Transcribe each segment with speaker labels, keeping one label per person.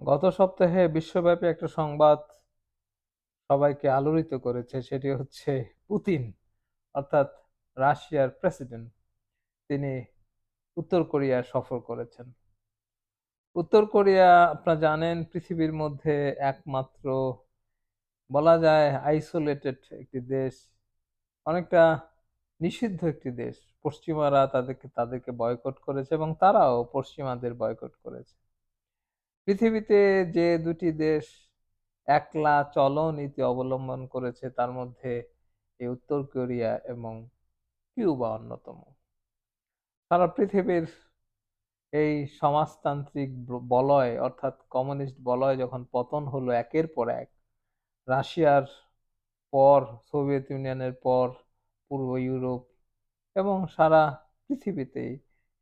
Speaker 1: গত সপ্তাহে বিশ্বব্যাপী একটা সংবাদ সবাইকে আলোড়িত করেছে, সেটি হচ্ছে পুতিন, অর্থাৎ রাশিয়ার প্রেসিডেন্ট। তিনি উত্তর কোরিয়া সফর করেছেন। উত্তর কোরিয়া, আপনারা জানেন, পৃথিবীর মধ্যে একমাত্র, বলা যায় আইসোলেটেড একটি দেশ, অনেকটা নিষিদ্ধ একটি দেশ। পশ্চিমারা তাদেরকে তাদেরকে বয়কট করেছে এবং তারাও পশ্চিমাদের বয়কট করেছে। পৃথিবীতে যে দুটি দেশ একলা চলো নীতি অবলম্বন করেছে, তার মধ্যে এই উত্তর কোরিয়া এবং কিউবা অন্যতম। সারা পৃথিবীর এই সমাজতান্ত্রিক বলয়, অর্থাৎ কমিউনিস্ট বলয় যখন পতন হলো একের পর এক, রাশিয়ার পর, সোভিয়েত ইউনিয়নের পর, পূর্ব ইউরোপ এবং সারা পৃথিবীতেই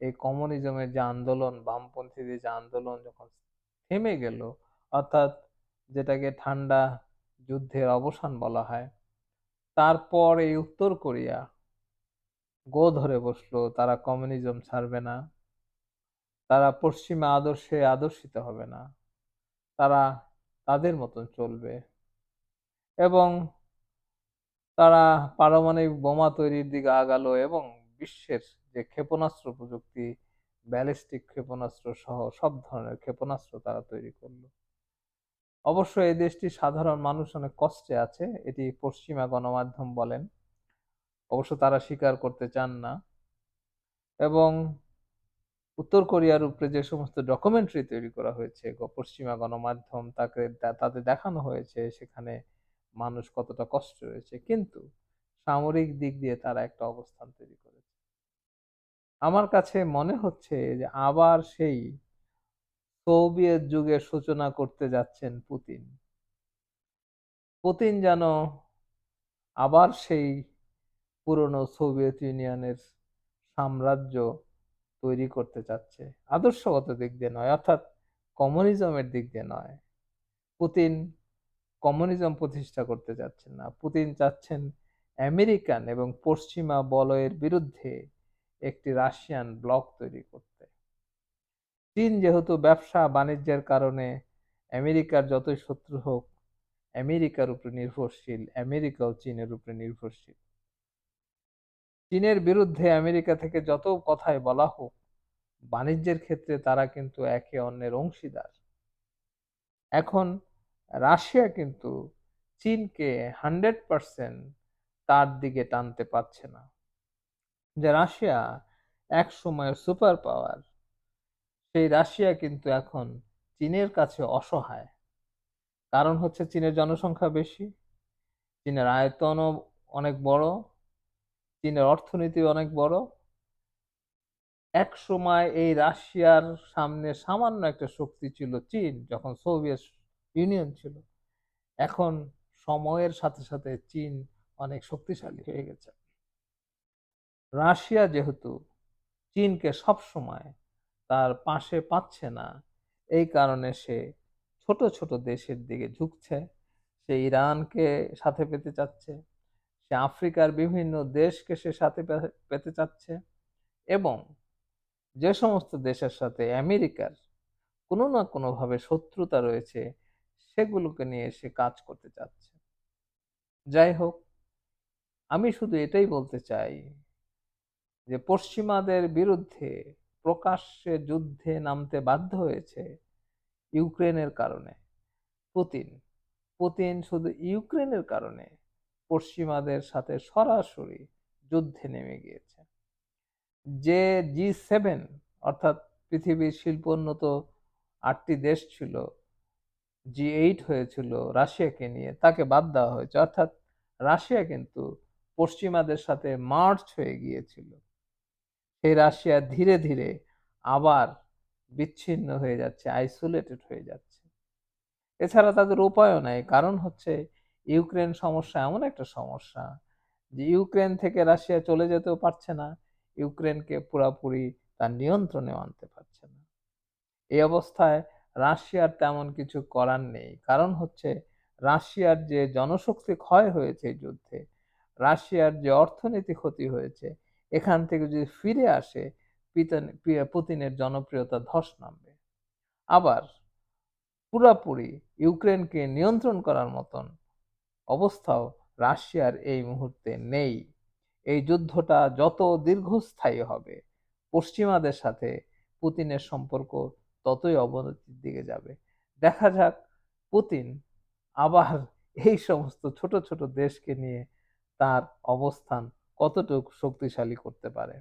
Speaker 1: এই কমিউনিজমের যে আন্দোলন, বামপন্থীদের যে আন্দোলন যখন থেমে গেল। অর্থাৎ যেটাকে ঠান্ডা যুদ্ধের অবসান বলা হয়। তারপর এই উত্তর কোরিয়া গো ধরে বসল, তারা কমিউনিজম ছাড়বে না। তারা পশ্চিমা আদর্শে আদর্শিত হবে না। তারা তাদের মতন চলবে। এবং তারা পারমাণবিক বোমা তৈরির দিকে আগালো এবং বিশ্বের যে ক্ষেপণাস্ত্র প্রযুক্তি ব্যালিস্টিক ক্ষেপণাস্ত্র সহ সব ধরনের ক্ষেপণাস্ত্র তারা তৈরি করল। অবশ্য এই দেশটি সাধারণ মানুষ অনেক কষ্টে আছে, এটি পশ্চিমা গণমাধ্যম বলেন। অবশ্য তারা স্বীকার করতে চান না। এবং উত্তর কোরিয়ার উপরে যে সমস্ত ডকুমেন্টারি তৈরি করা হয়েছে পশ্চিমা গণমাধ্যম তাকে তাদের দেখানো হয়েছে সেখানে মানুষ কতটা কষ্ট রয়েছে। কিন্তু সামরিক দিক দিয়ে তারা একটা অবস্থান তৈরি করেছে। আমার কাছে মনে হচ্ছে যে আবার সেই সোভিয়েত যুগের সূচনা করতে যাচ্ছেন পুতিন। পুতিন যেন আবার সেই পুরনো সোভিয়েত ইউনিয়নের সাম্রাজ্য তৈরি করতে চাচ্ছে। আদর্শগত দিক দিয়ে নয়, অর্থাৎ কমিউনিজমের দিক দিয়ে নয়। পুতিন কমিউনিজম প্রতিষ্ঠা করতে যাচ্ছেন না। পুতিন চাচ্ছেন আমেরিকান এবং পশ্চিমা বলয়ের বিরুদ্ধে একটি রাশিয়ান ব্লক তৈরি করতে। চীন যেহেতু ব্যবসা বাণিজ্যের কারণে আমেরিকার যতই শত্রু হোক, আমেরিকার উপরে নির্ভরশীল, আমেরিকাও চীনের উপরে নির্ভরশীল। চীনের বিরুদ্ধে আমেরিকা থেকে যত কথাই বলা হোক, বাণিজ্যের ক্ষেত্রে তারা কিন্তু একে অন্যের অংশীদার। এখন রাশিয়া কিন্তু চীনকে হান্ড্রেড পারসেন্ট তার দিকে টানতে পারছে না। যে রাশিয়া এক সময়ের সুপার পাওয়ার সেই রাশিয়া কিন্তু এখন চীনের কাছে অসহায়। কারণ হচ্ছে চীনের জনসংখ্যা বেশি, চীনের আয়তনও অনেক বড়, চীনের অর্থনীতি অনেক বড়। এক সময় এই রাশিয়ার সামনে সামান্য একটা শক্তি ছিল চীন, যখন সোভিয়েত ইউনিয়ন ছিল। এখন সময়ের সাথে সাথে চীন অনেক শক্তিশালী হয়ে গেছে। রাশিয়া যেহেতু চীনকে সব সময় তার পাশে পাচ্ছে না, এই কারণে সে ছোট ছোট দেশের দিকে ঝুঁকছে। সে ইরানকে সাথে পেতে চাচ্ছে, সে আফ্রিকার বিভিন্ন দেশকে সে সাথে পেতে চাচ্ছে এবং যে সমস্ত দেশের সাথে আমেরিকার কোনো না কোনোভাবে শত্রুতা রয়েছে, সেগুলোকে নিয়ে সে কাজ করতে চাচ্ছে। যাই হোক, আমি শুধু এটাই বলতে চাই যে পশ্চিমাদের বিরুদ্ধে প্রকাশ্যে যুদ্ধে নামতে বাধ্য হয়েছে ইউক্রেনের কারণে। পুতিন পুতিন শুধু ইউক্রেনের কারণে, পশ্চিমাদের সাথে সরাসরি যুদ্ধে নেমে গিয়েছে। যে জি সেভেন, অর্থাৎ পৃথিবীর শিল্পোন্নত আটটি দেশ ছিল, জি এইট হয়েছিল রাশিয়াকে নিয়ে, তাকে বাদ দেওয়া হয়েছে। অর্থাৎ রাশিয়া কিন্তু পশ্চিমাদের সাথে মার্চ হয়ে গিয়েছিল। সেই রাশিয়া ধীরে ধীরে আবার বিচ্ছিন্ন হয়ে যাচ্ছে আইসোলেটেড হয়ে যাচ্ছে। এছাড়া তাদের উপায়ও নাই, কারণ হচ্ছে ইউক্রেন সমস্যা এমন একটা সমস্যা যে ইউক্রেন থেকে রাশিয়া চলে যেতেও পারছে না, ইউক্রেনকে পুরাপুরি তার নিয়ন্ত্রণে আনতে পারছে না। এই অবস্থায় রাশিয়ার তেমন কিছু করার নেই, কারণ হচ্ছে রাশিয়ার যে জনশক্তি ক্ষয় হয়েছে যুদ্ধে, রাশিয়ার যে অর্থনীতি ক্ষতি হয়েছে এখান থেকে যদি ফিরে আসে পুতিনের জনপ্রিয়তা ধস নামবে। আবার পুরাপুরি ইউক্রেনকে নিয়ন্ত্রণ করার মতন অবস্থাও রাশিয়ার এই মুহূর্তে নেই। এই যুদ্ধটা যত দীর্ঘস্থায়ী হবে, পশ্চিমাদের সাথে পুতিনের সম্পর্ক ততই অবনতির দিকে যাবে। দেখা যাক, পুতিন আবার এই সমস্ত ছোট ছোট দেশকে নিয়ে তার অবস্থান কতটুকু শক্তিশালী করতে পারে।